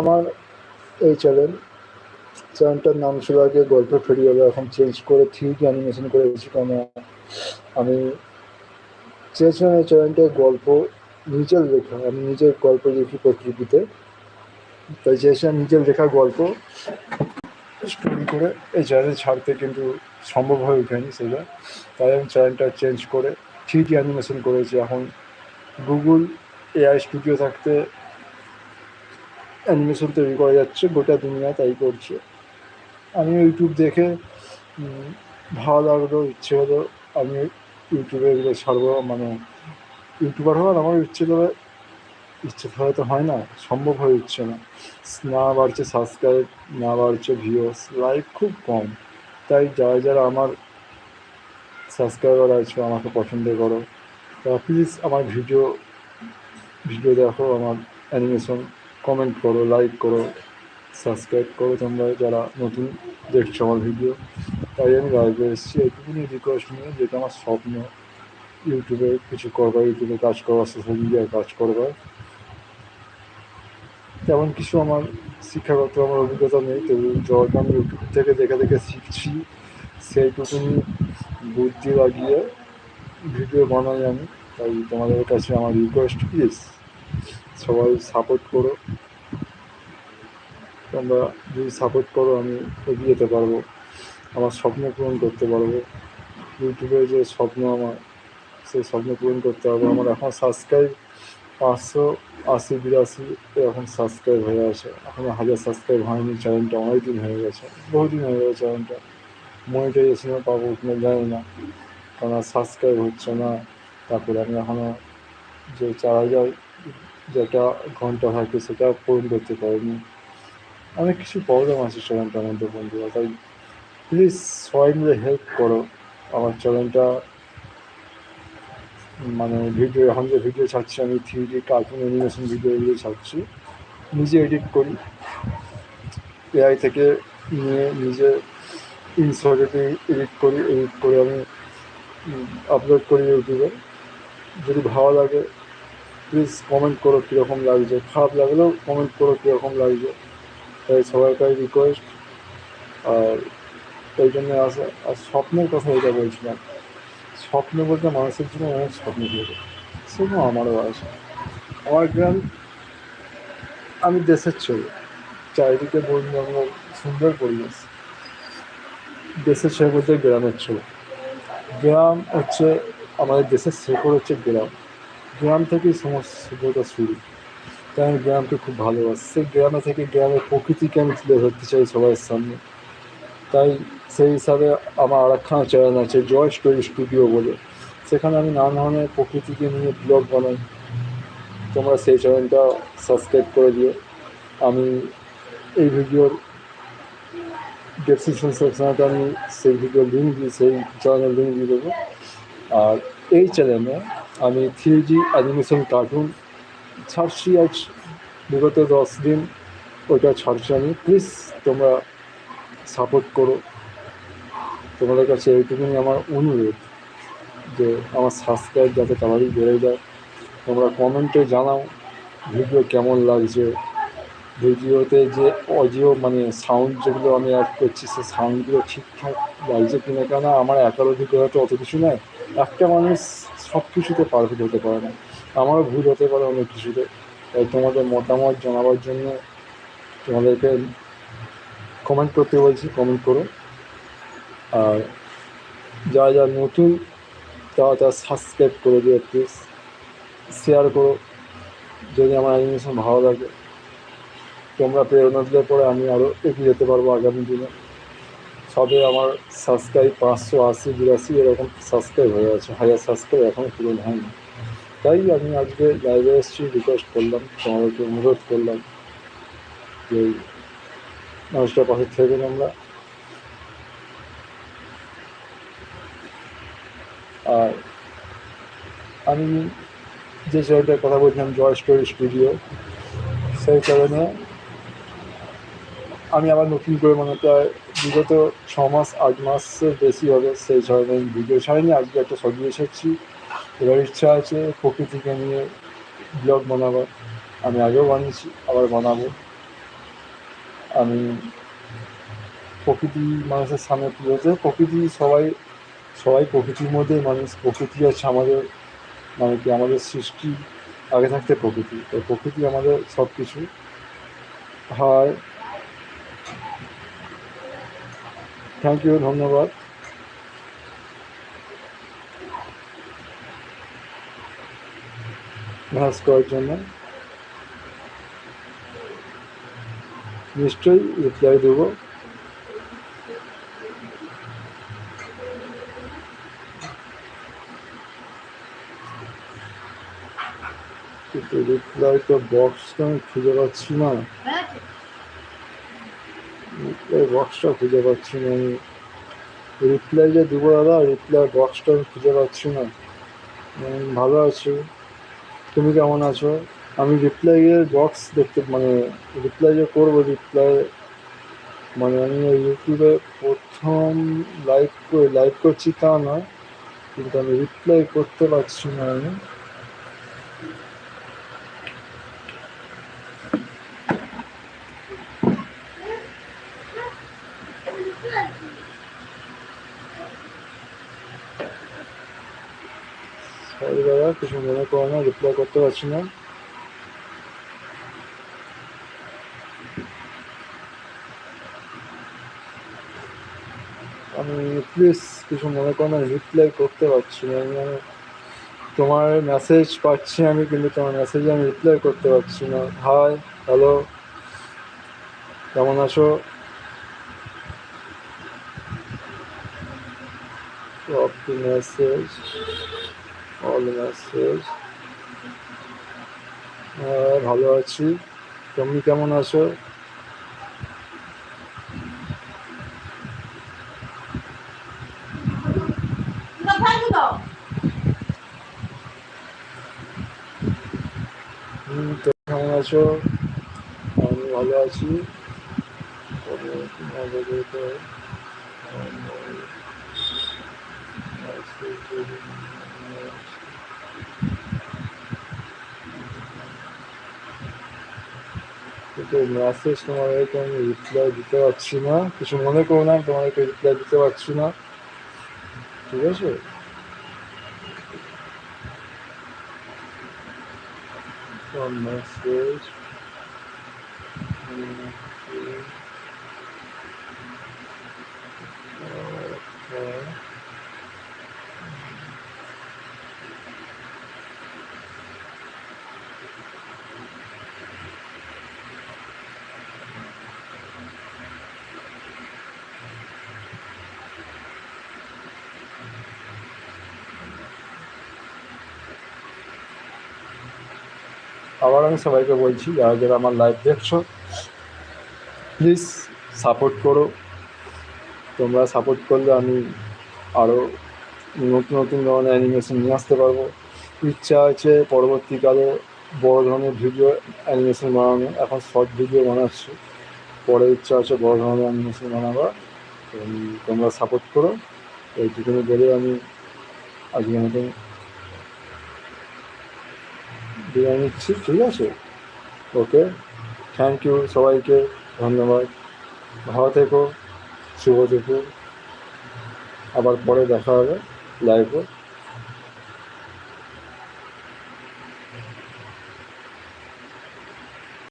আমার এই চ্যানেল চ্যানেলটার নাম ছিল আগে গল্প ফেরিওয়ালা এখন চেঞ্জ করে ডি অ্যানিমেশন করেছি কারণ আমি চেয়েছিলাম এই চ্যানেলটায় গল্প নিজের লেখা, আমি নিজের গল্প লিখি প্রকৃতিতে। তাই চেয়েছিলাম নিজের লেখা গল্প স্টোরি করে এই চ্যানেল ছাড়তে, কিন্তু সম্ভব হয়ে ওঠেনি সেটা। তাই আমি চ্যানেলটা চেঞ্জ করে থ্রি ডি অ্যানিমেশন করেছি। এখন গুগল এআই স্টুডিও থাকতে অ্যানিমেশন তৈরি করা যাচ্ছে, গোটা দুনিয়া তাই করছে। আমি ইউটিউব দেখে ভালো লাগল ইচ্ছে হলো, আমি ইউটিউবে এগুলো ছাড়বো মানে ইউটিউবার হওয়ার আমার ইচ্ছে তবে ইচ্ছে হয়তো হয় না, সম্ভব হয়ে উঠছে না। না বাড়ছে সাবস্ক্রাইব না বাড়ছে ভিউস লাইক খুব কম। তাই যারা যারা আমার সাবস্ক্রাইবার আছে, আমাকে পছন্দ করো প্লিজ আমার ভিডিও ভিডিও দেখো, আমার অ্যানিমেশন কমেন্ট করো লাইক করো সাবস্ক্রাইব করো তোমরা যারা নতুন দেখছ আমার ভিডিও তাই আমি লাইভে এসেছি। এইটুকুনি রিকোয়েস্ট নিয়ে যেটা আমার স্বপ্ন, ইউটিউবে কিছু করবার, ইউটিউবে কাজ করবার সোশ্যাল মিডিয়ায় কাজ করবার। তেমন কিছু আমার শিক্ষাগত আমার অভিজ্ঞতা নেই, তবু যখন আমি ইউটিউব থেকে দেখে দেখে শিখছি। সেইটুকুনি বুদ্ধি লাগিয়ে ভিডিও বানাই আমি। তাই তোমাদের কাছে আমার রিকোয়েস্ট প্লিজ সবাই সাপোর্ট করো। তোমরা যদি সাপোর্ট করো, আমি এগিয়ে যেতে পারব। আমার স্বপ্ন পূরণ করতে পারব। ইউটিউবে যে স্বপ্ন আমার সেই স্বপ্ন পূরণ করতে হবে। আমার এখন সাবস্ক্রাইব পাঁচশো আশি, বিরাশি এখন সাবস্ক্রাইব হয়ে আছে। এখনও হাজার সাবস্ক্রাইব হয়নি চ্যানেলটা অনেক দিন হয়ে গেছে। বহুদিন হয়ে গেছে চ্যানেলটা মনিটাইজেশনও পাবো কিনা জানি না। কারণ সাবস্ক্রাইব হচ্ছে না। তারপরে আমি এখনও যে চার হাজার যেটা ঘণ্টা থাকে, সেটা পূরণ করতে পারিনি। অনেক কিছু প্রবলেম আছে চ্যানেলটার মধ্যে বন্ধুরা তাই প্লিজ সবাই মিলে হেল্প করো। আমার চ্যানেলটা মানে ভিডিও এখন যে ভিডিও ছাড়ছি, আমি three D cartoon animation video এগুলো ছাড়ছি, নিজে এডিট করি। এআই থেকে নিয়ে নিজে ইনশর্টে এডিট করি এডিট করে আমি আপলোড করি ইউটিউবে যদি ভালো লাগে প্লিজ কমেন্ট করো কীরকম লাগছে। খারাপ লাগলেও কমেন্ট করো কীরকম লাগছে। তাই সবাইকার রিকোয়েস্ট আর এই জন্য আসা আর স্বপ্নের কথা এটা বলছিলাম, স্বপ্ন বলতে মানুষের জন্য অনেক স্বপ্ন থাকে। সেগুলো আমারও আছে। আমার গ্রাম, আমি দেশের ছবি চারিদিকে বন্ধু সুন্দর পরিবেশ। দেশের ছেলে বলতে গ্রামের ছবি গ্রাম হচ্ছে, আমাদের দেশের শেকড় হচ্ছে গ্রাম। গ্রাম থেকেই সমস্ত সভ্যতা শুরু। তাই আমি গ্রামকে খুব ভালোবাসি। সেই গ্রামে থেকে গ্রামের প্রকৃতিকে আমি তুলে ধরতে চাই সবার সামনে। তাই সেই হিসাবে আমার আর একখানা চ্যানেল আছে, জয় স্টোরি স্টুডিও বলে। সেখানে আমি নানা ধরনের প্রকৃতিকে নিয়ে ব্লগ বানাই। তোমরা সেই চ্যানেলটা সাবস্ক্রাইব করে দিও। আমি এই ভিডিওর ডেসক্রিপশন সেকশনটা আমি সেই ভিডিওর লিঙ্ক দিয়ে, সেই চ্যানেলের লিঙ্ক দিয়ে দেবো। আর এই চ্যানেলে আমি থ্রি জি অ্যানিমেশন কার্টুন, ছাড়ছি আজ বিগত দশ দিন। ওইটা ছাড়ছি আমি। প্লিজ তোমরা সাপোর্ট করো। তোমাদের কাছে এইটুকুনি আমার অনুরোধ যে আমার সাবস্ক্রাইব যাতে তাড়াতাড়ি বেড়ে যায়। তোমরা কমেন্টে জানাও ভিডিও কেমন লাগছে। ভিডিওতে যে অডিও মানে সাউন্ড যেগুলো আমি অ্যাড করছি, সে সাউন্ডগুলো ঠিকঠাক লাগছে কিনা কেন? আমার একার অভিজ্ঞতা তো অত কিছু নয়। একটা মানুষ সব কিছুতে পারফেক্ট হতে পারে না। আমারও ভুল হতে পারে অনেক কিছুতে। তাই তোমাদের মতামত জানাবার জন্য তোমাদেরকে কমেন্ট করতে বলছি কমেন্ট করো। আর যারা যারা নতুন, তারা তারা সাবস্ক্রাইব করে দিও প্লিজ শেয়ার করো। যদি আমার অ্যানিমেশন ভালো লাগে, তোমরা প্রেরণা দিলে পরে আমি আরও এগিয়ে যেতে পারব আগামী দিনে। সবে আমার সাবস্ক্রাইব পাঁচশো আশি, বিরাশি এরকম সাবস্ক্রাইব হয়ে আছে হাজার সাবস্ক্রাইব এখনও পূরণ হয়নি। তাই আমি আজকে লাইভে এসেছি রিকোয়েস্ট করলাম, তোমাদেরকে অনুরোধ করলাম যে মানুষটার পাশে থেকে আমরা। আর আমি যে চ্যানেলটার কথা বলছিলাম জয় স্টোরি স্টুডিও সেই কারণে আমি আবার নতুন করে মানে প্রায় বিগত ছ মাস আট মাসের বেশি হবে সেই ধরনের ভিডিও ছাড়িনি, আজকে একটা সজিয়ে এসেছি। এবার ইচ্ছা আছে প্রকৃতিকে নিয়ে ব্লগ বানাবার। আমি আগেও বানিয়েছি, আবার বানাবো। আমি প্রকৃতি মানুষের সামনে তুলে ধরতে প্রকৃতি সবাই সবাই প্রকৃতির মধ্যে মানুষ। প্রকৃতি আছে আমাদের মানে কি আমাদের সৃষ্টি। আগে থাকতে প্রকৃতি। তো প্রকৃতি আমাদের সব কিছু হয় থ্যাংক ইউ ধন্যবাদ ভাস করার জন্য নিশ্চয়ই রিপ্লাই দেবো কিন্তু রিপ্লাই তো বক্সটা আমি খুঁজে পাচ্ছি না রিপ্লাই বক্সটা খুঁজে পাচ্ছি না আমি। রিপ্লাই যে দেবো দাদা রিপ্লাই বক্সটা আমি খুঁজে পাচ্ছি না। ভালো আছি। তুমি কেমন আছো? আমি রিপ্লাইয়ের বক্স দেখতে মানে রিপ্লাই যে করব রিপ্লাই মানে আমি ইউটিউবে প্রথম লাইভ করে লাইভ করছি তা নয়, কিন্তু আমি রিপ্লাই করতে পারছি না আমি সরি দাদা কিছু মনে করো না রিপ্লাই করতে পারছি না আমি প্লিজ কিছু মনে করো না রিপ্লাই করতে পারছি না। আমি তোমার মেসেজ পাচ্ছি, আমি কিন্তু তোমার মেসেজে আমি রিপ্লাই করতে পারছি না। হাই হ্যালো কেমন আছো মেসেজ অল মেসেজ হ্যাঁ ভালো আছি। তুমি কেমন আছো? কেমন আছো? আমি ভালো আছি। তোমাদের মেসেজ তোমাদেরকে আমি রিপ্লাই দিতে পারছি না। কিছু মনে করো না, আমি রিপ্লাই দিতে পারছি ঠিক আছে? মেসেজ আবার আমি সবাইকে বলছি, যারা যারা আমার লাইভ দেখছ প্লিজ সাপোর্ট করো। তোমরা সাপোর্ট করলে আমি আরও নতুন নতুন ধরনের অ্যানিমেশন নিয়ে আসতে পারব। ইচ্ছা আছে পরবর্তীকালে বড় ধরনের ভিডিও অ্যানিমেশন বানানো। এখন শর্ট ভিডিও বানাচ্ছি। পরে ইচ্ছা আছে বড় ধরনের অ্যানিমেশন বানাবার। তোমরা সাপোর্ট করো। এইটুকুনি বলে আমি আজকে মতন বিদায় নিচ্ছি, ঠিক আছে? ওকে? থ্যাংক ইউ সবাইকে, ধন্যবাদ। ভালো থেকো, শুভ দুপুর। আবার পরে দেখা হবে লাইভে